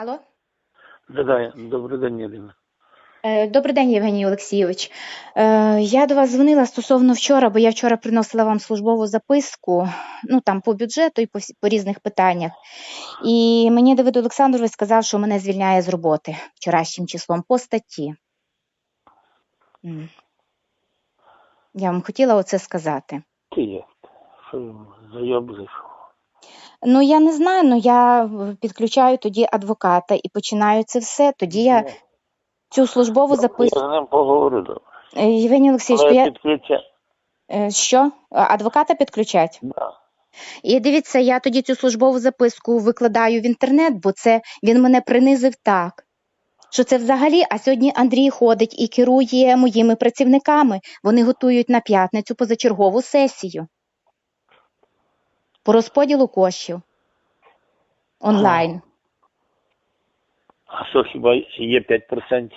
Алло? Да-да, добрий день, Ірина. Е, Добрий день, Євгеній Олексійович. Е, Я до вас дзвонила стосовно вчора, бо я вчора приносила вам службову записку, ну там по бюджету і по, по різних питаннях. І мені Давид Олександрович сказав, що мене звільняє з роботи вчорашнім числом по статті. Я вам хотіла оце сказати. Ти є. Що зайоб зайшов? Ну, я не знаю, ну я підключаю тоді адвоката і починаю це все. Тоді я Ну, цю службову Я записку. з ним поговорю. добре. Е, Євгеній Олексійович, то Але я... підключай. Е, Що? А- Адвоката підключать? Да. І дивіться, я тоді цю службову записку викладаю в інтернет, бо це він мене принизив так. Що це взагалі, а сьогодні Андрій ходить і керує моїми працівниками. Вони готують на п'ятницю позачергову сесію по розподілу коштів онлайн. А що хіба є 5%?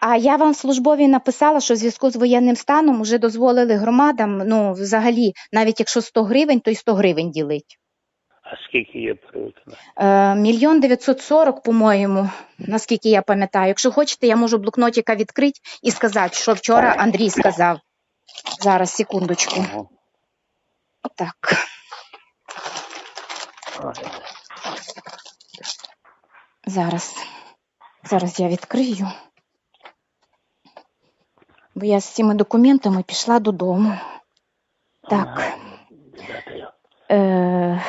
А я вам в службовій написала, що в зв'язку з воєнним станом вже дозволили громадам, ну взагалі, навіть якщо 100 гривень, то й 100 гривень ділить. А скільки є перевиконання? Е, Мільйон дев'ятсот сорок, по-моєму, наскільки я пам'ятаю. Якщо хочете, я можу блокнотика відкрити і сказати, що вчора Андрій сказав. Зараз, секундочку. Ага. Так. Ага. Зараз. Зараз я відкрию. Бо я з цими документами пішла додому. Так. Е,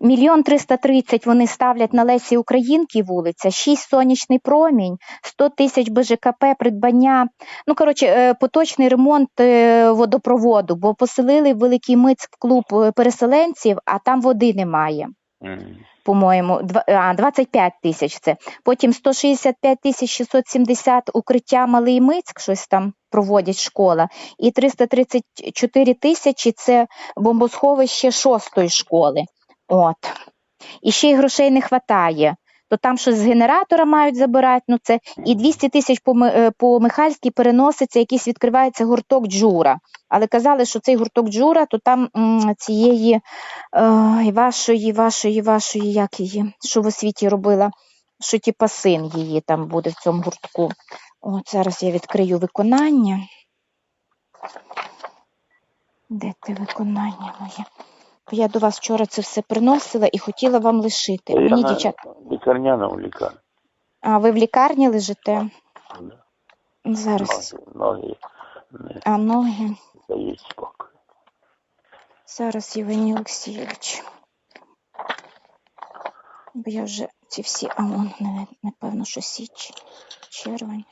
Мільйон триста тридцять вони ставлять на Лесі Українки вулиця, шість сонячний промінь, 100 тисяч БЖКП, придбання, ну коротше, е, поточний ремонт е, водопроводу, бо поселили в Великий Мицьк клуб переселенців, а там води немає. По-моєму, Два- а, 25 тисяч це. Потім 165 тисяч 670 укриття Малий Мицьк, щось там проводять школа. І 334 тисячі це бомбосховище шостої школи. От. І ще й грошей не вистачає. То там щось з генератора мають забирати, ну це і 200 тисяч по, е, по Михальській переноситься, якийсь відкривається гурток Джура. Але казали, що цей гурток Джура, то там м, цієї е, вашої, вашої, вашої, як її, що в освіті робила, що типа син її там буде в цьому гуртку. От зараз я відкрию виконання. Де те виконання моє? Я до вас вчора це все приносила і хотіла вам лишити. Мені на дівчат, лікарняному лікарні. а ви в лікарні лежите? Да. Зараз. Ноги, ноги не А ноги. дають спокій. Зараз, Євгеній Олексійович. Бо я вже ці всі, а вон, напевно, що січ, червень.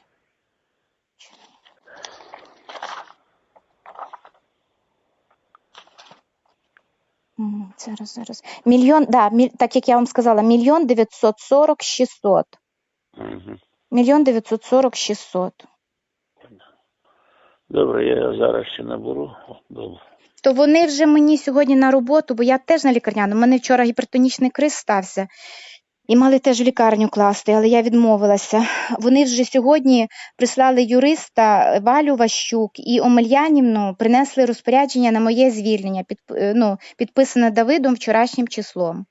Зараз, зараз. Мільйон, да, міль, так як я вам сказала, мільйон дев'ятсот сорок шістсот. Мгм. Мільйон дев'ятсот сорок шістсот. Добре, я зараз ще наберу. Добре. То вони вже мені сьогодні на роботу, бо я теж на лікарняному. У мене вчора гіпертонічний криз стався. І мали теж в лікарню класти, але я відмовилася. Вони вже сьогодні прислали юриста Валю Ващук і Омельянівну принесли розпорядження на моє звільнення, під, е, ну, підписане Давидом вчорашнім числом.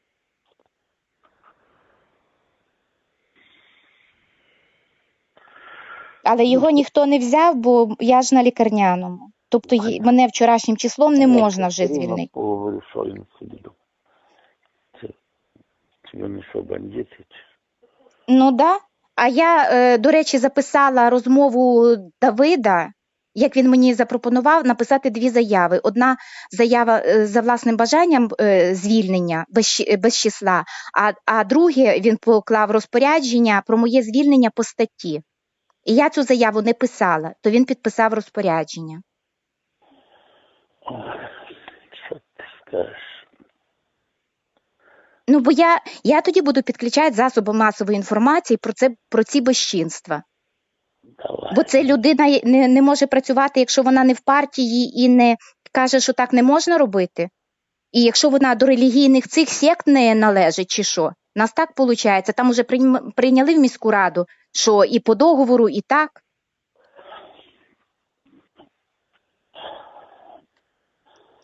Але його ніхто не взяв, бо я ж на лікарняному. Тобто мене вчорашнім числом не можна вже звільнити. Поговорю, що він собі думає. Це, чи вони що, бандити? Ну да. А я, е, до речі, записала розмову Давида, як він мені запропонував написати дві заяви. Одна заява е, за власним бажанням е, звільнення без, без числа, а, а друге він поклав розпорядження про моє звільнення по статті. І я цю заяву не писала, то він підписав розпорядження. Ой, Що ти скажеш? Ну, бо я, я тоді буду підключати засоби масової інформації про це про ці безчинства. Давай. Бо це людина не, не може працювати, якщо вона не в партії і не каже, що так не можна робити. І якщо вона до релігійних цих сект не належить, чи що, нас так виходить. Там уже прийняли в міську раду, що і по договору, і так.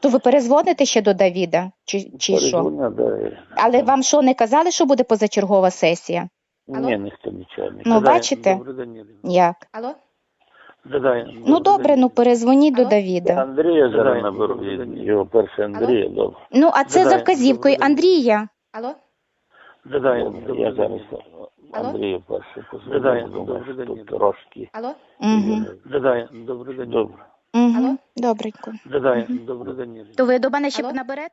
То ви перезвоните ще до Давіда, чи, чи що? Да. Але вам що не казали, що буде позачергова сесія? Ні, ніхто нічого не Ну, бачите? Добрий день, Ірина. Як? Алло? Ну добре, ну перезвоніть до Алло? Давіда. Андрія зараз наберу, його перше Андрія, добре. Ну, а це за вказівкою день. Андрія. Алло? Добре, добрий Я день. зараз? Андрію перше Давай, позвоню, думаю, день, тут трошки. Алло? Угу. Дадай, добрий день. Добре. Угу. Алло? Добренько. Дадай, добрий день. То ви до мене ще Алло? наберете?